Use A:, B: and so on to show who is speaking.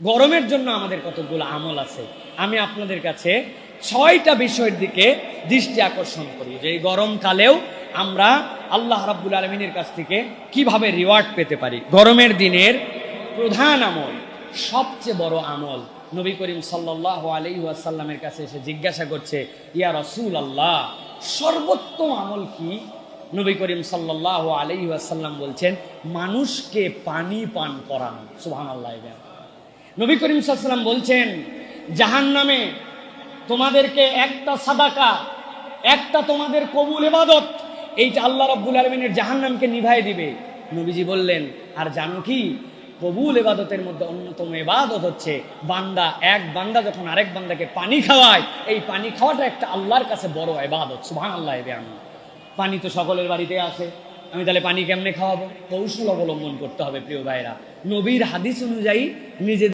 A: গরমের জন্য আমাদের কতগুলো আমল আছে? আমি আপনাদের কাছে ছয়টা বিষয়ের দিকে দৃষ্টি আকর্ষণ করি। যে এই গরমকালেও আমরা আল্লাহ রাব্বুল আলমিনের কাছ থেকে কীভাবে রিওয়ার্ড পেতে পারি? গরমের দিনের প্রধান আমল, সবচেয়ে বড় আমল নবী করিম সাল্লাহ আলী ওয়াসাল্লামের কাছে এসে জিজ্ঞাসা করছে, ইয়া রসুল আল্লাহ সর্বোত্তম আমল কি? নবী করিম সাল্লাহ আলী ওয়াসাল্লাম বলছেন, মানুষকে পানি পান করানো। সুহান আল্লাহ নবী করিম সাল্লাম বলছেন জাহান নামে তোমাদেরকে একটা সাদাকা, একটা তোমাদের কবুল এবাদত এইটা আল্লাহ রাব্বুল আলমিনের জাহান্নামকে নিভাই দিবে। নবীজি বললেন, আর জানো কি? কবুল এবাদতের মধ্যে অন্যতম এবাদত হচ্ছে বান্দা, এক বান্দা যখন আরেক বান্দাকে পানি খাওয়ায়, এই পানি খাওয়াটা একটা আল্লাহর কাছে বড় এবাদত সুহান আল্লাহ এবে আমি পানি তো সকলের বাড়িতে আছে, আমি তাহলে পানি কেমনে খাওয়াবো? কৌশল অবলম্বন করতে হবে, প্রিয় ভাইরা নবীর হাদিস অনুযায়ী নিজে